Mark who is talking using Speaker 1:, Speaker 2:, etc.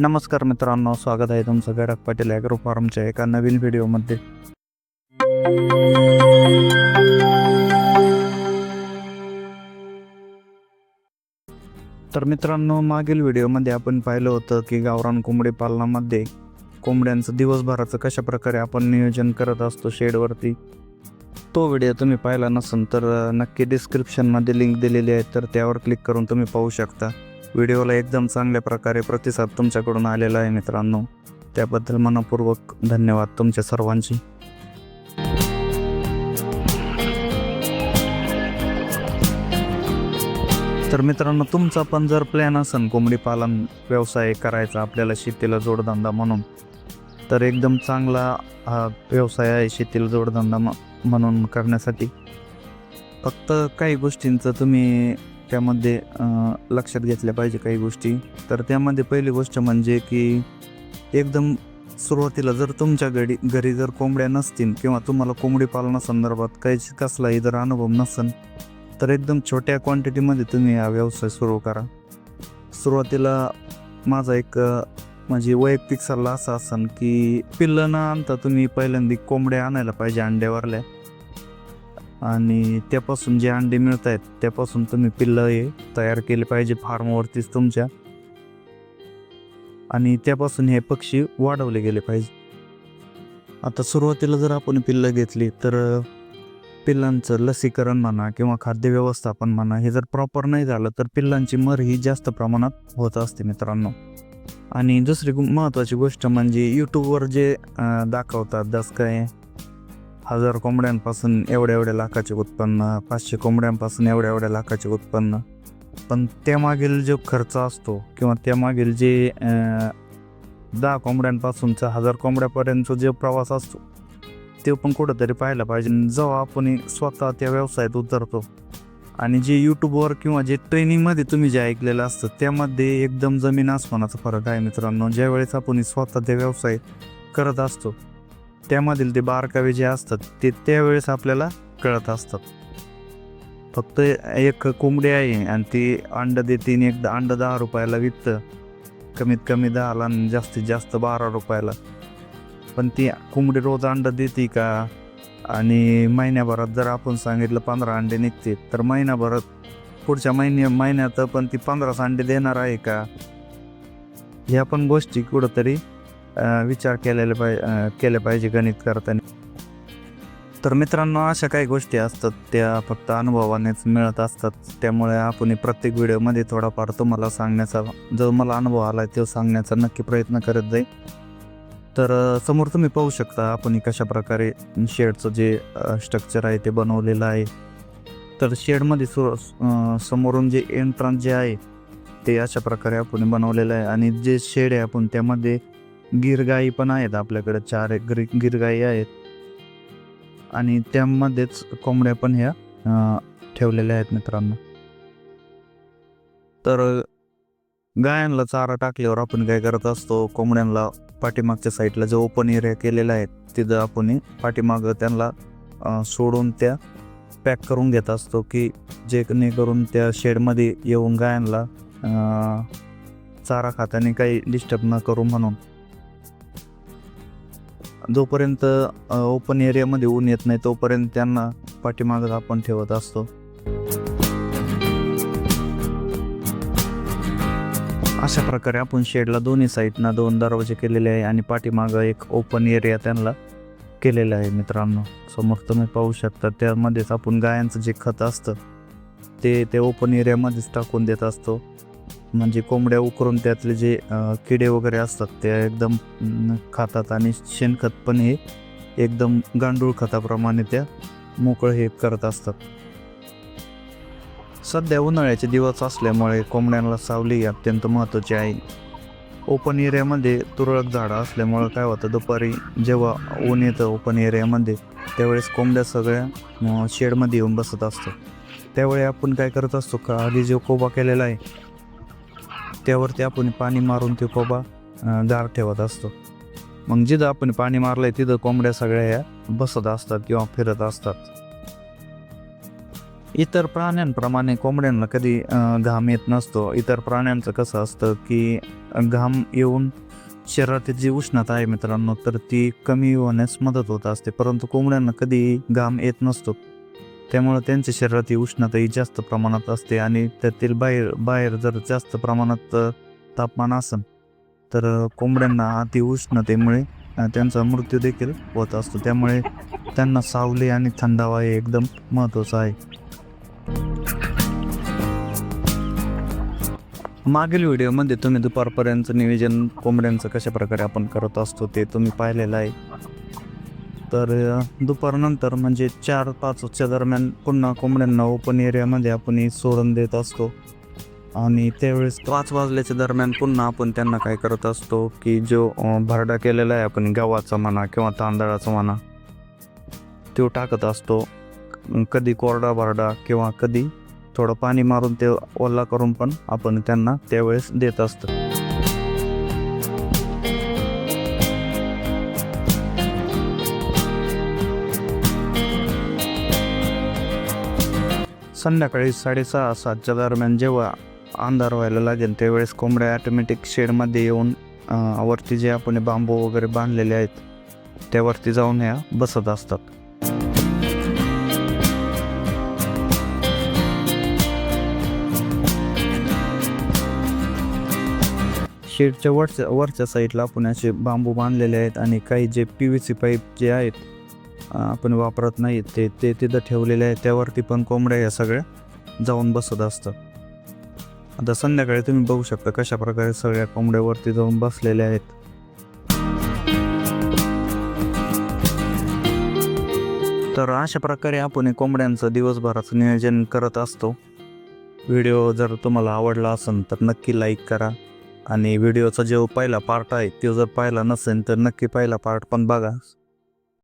Speaker 1: नमस्कार मित्रांनो स्वागत आहे तुमचं गडक पाटील ॲग्रो फार्मच्या एका नवीन व्हिडिओमध्ये. तर मित्रांनो मागील व्हिडिओमध्ये आपण पाहिलं होतं की गावरान कोंबडी पालनामध्ये कोंबड्यांचं दिवसभराचं कशा प्रकारे आपण नियोजन करत असतो शेडवरती तो व्हिडिओ तुम्ही पाहिला नसेल तर नक्की डिस्क्रिप्शनमध्ये लिंक दिलेली आहे तर त्यावर क्लिक करून तुम्ही पाहू शकता. व्हिडिओला एकदम चांगल्या प्रकारे प्रतिसाद तुमच्याकडून आलेला आहे मित्रांनो. त्याबद्दल मनपूर्वक धन्यवाद तुमच्या सर्वांची. तर मित्रांनो तुमचा पण जर प्लॅन असेल कोंबडी पालन व्यवसाय करायचा आपल्याला शेतीला जोडधंदा म्हणून तर एकदम चांगला हा व्यवसाय आहे शेतीला जोडधंदा म्हणून करण्यासाठी. फक्त काही गोष्टींचं तुम्ही त्यामध्ये लक्षात घेतल्या पाहिजे काही गोष्टी. तर त्यामध्ये पहिली गोष्ट म्हणजे की एकदम सुरुवातीला जर तुमच्या घरी घरी जर कोंबड्या नसतील किंवा तुम्हाला कोंबडी पालनासंदर्भात काही कसलाही जर अनुभव नसेल तर एकदम छोट्या क्वांटिटीमध्ये तुम्ही हा व्यवसाय सुरू करा. सुरुवातीला माझा एक म्हणजे माझी वैयक्तिक सल्ला असा असेल की पिल्लं न आणता तुम्ही पहिल्यांदा कोंबड्या आणायला पाहिजे अंड्यावरल्या. आणि त्यापासून जे अंडे मिळत आहेत त्यापासून तुम्ही पिल्लं हे तयार केले पाहिजे फार्मवरतीच तुमच्या. आणि त्यापासून हे पक्षी वाढवले गेले पाहिजे. आता सुरुवातीला जर आपण पिल्लं घेतली तर पिल्लांचं लसीकरण म्हणा किंवा खाद्य व्यवस्थापन म्हणा हे जर प्रॉपर नाही झालं तर पिल्लांची मर ही जास्त प्रमाणात होत असते मित्रांनो. आणि दुसरी महत्त्वाची गोष्ट म्हणजे यूट्यूबवर जे दाखवतात जसं काय हजार कोंबड्यांपासून एवढ्या एवढ्या लाखाचे उत्पन्न पाचशे कोंबड्यांपासून एवढ्या एवढ्या लाखाचे उत्पन्न. पण त्यामागील जो खर्च असतो किंवा त्यामागील जे दहा कोंबड्यांपासूनचा हजार कोंबड्यापर्यंतचा जो प्रवास असतो ते पण कुठंतरी पाहायला पाहिजे. जेव्हा आपण स्वतः त्या व्यवसायात उतरतो आणि जे यूट्यूबवर किंवा जे ट्रेनिंगमध्ये तुम्ही जे ऐकलेलं असतं त्यामध्ये एकदम जमीन आसमानाचा फरक आहे मित्रांनो. ज्यावेळेस आपण स्वतः ते व्यवसाय करत असतो त्यामधील ते बारकावे जे असतात ते त्यावेळेस आपल्याला कळत असतात. फक्त एक कोंबडी आहे आणि ती अंड देते आणि एकदा अंड दहा रुपयाला विकतं. कमीत कमी दहाला आणि जास्तीत जास्त बारा रुपयाला. पण ती कोंबडी रोज अंड देते का? आणि महिन्याभरात जर आपण सांगितलं पंधरा अंडे निघते तर महिन्याभरात पुढच्या महिन्या महिन्यात पण ती पंधराच अंडे देणार आहे का? ह्या पण गोष्टी कुठंतरी विचार केलेले पाहि केले पाहिजे गणित करताना तर मित्रांनो अशा काही गोष्टी असतात त्या फक्त अनुभवानेच मिळत असतात. त्यामुळे आपण प्रत्येक व्हिडिओमध्ये थोडाफार तुम्हाला सांगण्याचा जो मला अनुभव आला तो सांगण्याचा नक्की प्रयत्न करत जाईल. तर समोर तुम्ही पाहू शकता आपण कशा प्रकारे शेडचं जे स्ट्रक्चर आहे ते बनवलेलं आहे. तर शेडमध्ये सु समोरून जे एंट्रन्स जे आहे ते अशा प्रकारे आपण बनवलेलं आहे. आणि जे शेड आहे आपण त्यामध्ये गिरगाई पण आहेत आपल्याकडे चार एक गिर गिरगाई आहेत. आणि त्यामध्येच कोंबड्या पण ह्या ठेवलेल्या आहेत मित्रांनो. तर गायांना चारा टाकल्यावर आपण काय करत असतो कोंबड्यांना पाठीमागच्या साईडला जो ओपन एरिया केलेला आहे तिथं आपण पाठीमागं त्यांना सोडून त्या पॅक करून घेत असतो की जेणेकरून त्या शेडमध्ये येऊन गायांना चारा खाताने काही डिस्टर्ब न करू म्हणून. जोपर्यंत ओपन एरियामध्ये ऊन येत नाही तोपर्यंत त्यांना पाठीमागं आपण ठेवत असतो. अशा प्रकारे आपण शेडला दोन्ही साईडना दोन दरवाजे केलेले आहे आणि पाठीमागं एक ओपन एरिया त्यांना केलेला आहे मित्रांनो. समोर तुम्ही पाहू शकता त्यामध्येच आपण गायांचं जे खत असतं ते ते ओपन एरियामध्येच टाकून देत असतो. म्हणजे कोंबड्या उकरून त्यातले जे किडे वगैरे असतात ते एकदम खातात आणि शेणखत पण हे एकदम गांडूळ खताप्रमाणे त्या मोकळं हे करत असतात. सध्या उन्हाळ्याचे दिवस असल्यामुळे कोंबड्यांना सावली अत्यंत महत्त्वाची आहे. ओपन एरियामध्ये तुरळक झाडं असल्यामुळं काय होतं दुपारी जेव्हा ऊन येतं ओपन एरियामध्ये त्यावेळेस कोंबड्या सगळ्या शेडमध्ये येऊन बसत असतो त्यावेळी आपण काय करत असतो का आधी जो कोबा केलेला आहे त्यावरती आपण पाणी मारून ते कोबा दार गार ठेवत असतो. मग जिथं आपण पाणी मारलंय तिथं कोंबड्या सगळ्या ह्या बसत असतात किंवा फिरत असतात. इतर प्राण्यांप्रमाणे कोंबड्यांना कधी घाम येत नसतो. इतर प्राण्यांचं कसं असतं की घाम येऊन शरीरातील जी उष्णता आहे मित्रांनो तर ती कमी होण्यास मदत होत असते. परंतु कोंबड्यांना कधी घाम येत नसतो. त्यामुळे त्यांच्या शरीरातील उष्णता ही जास्त प्रमाणात असते आणि त्यातील बाहेर बाहेर जर जास्त प्रमाणात तापमान असेल तर कोंबड्यांना अति उष्णतेमुळे त्यांचा मृत्यू देखील होत असतो. त्यामुळे त्यांना सावली आणि थंडावा हे एकदम महत्त्वाचं आहे. मागील व्हिडिओमध्ये तुम्ही दुपारपर्यंत नियोजन कोंबड्यांचं कशा प्रकारे आपण करत असतो ते तुम्ही पाहिलेलं आहे. तर दुपारनंतर म्हणजे चार पाचच्या दरम्यान पुन्हा कोंबड्यांना ओपन एरियामध्ये आपण सोडून देत असतो. आणि त्यावेळेस पाच वाजल्याच्या दरम्यान पुन्हा आपण त्यांना काय करत असतो की जो भरडा केलेला आहे आपण गव्हाचा म्हणा किंवा तांदळाचा म्हणा तो टाकत असतो. कधी कोरडा भरडा किंवा कधी थोडं पाणी मारून ते ओला करून पण आपण त्यांना त्यावेळेस देत असतो. संध्याकाळी साडेसहा सातच्या दरम्यान जेव्हा अंधार व्हायला लागेल त्यावेळेस कोंबड्या ॲटोमॅटिक शेडमध्ये येऊन वरती जे आपण बांबू वगैरे बांधलेले आहेत त्यावरती जाऊन ह्या बसत असतात. शेडच्या वरच्या वरच्या साईडला आपण असे बांबू बांधलेले आहेत आणि काही J P V C pipe जे आहेत आपण वापरत नाही ते ते तिथं ठेवलेले आहेत त्यावरती पण कोंबड्या या सगळ्या जाऊन बसत असतात. आता संध्याकाळी तुम्ही बघू शकता कशा प्रकारे सगळ्या कोंबड्यावरती जाऊन बसलेल्या आहेत. तर अशा प्रकारे आपण हे कोंबड्यांचं दिवसभराचं नियोजन करत असतो. व्हिडिओ जर तुम्हाला आवडला असेल तर नक्की लाईक करा. आणि व्हिडिओचा जो पहिला पार्ट आहे तो जर पाहिला नसेल तर नक्की पहिला पार्ट पण बघा.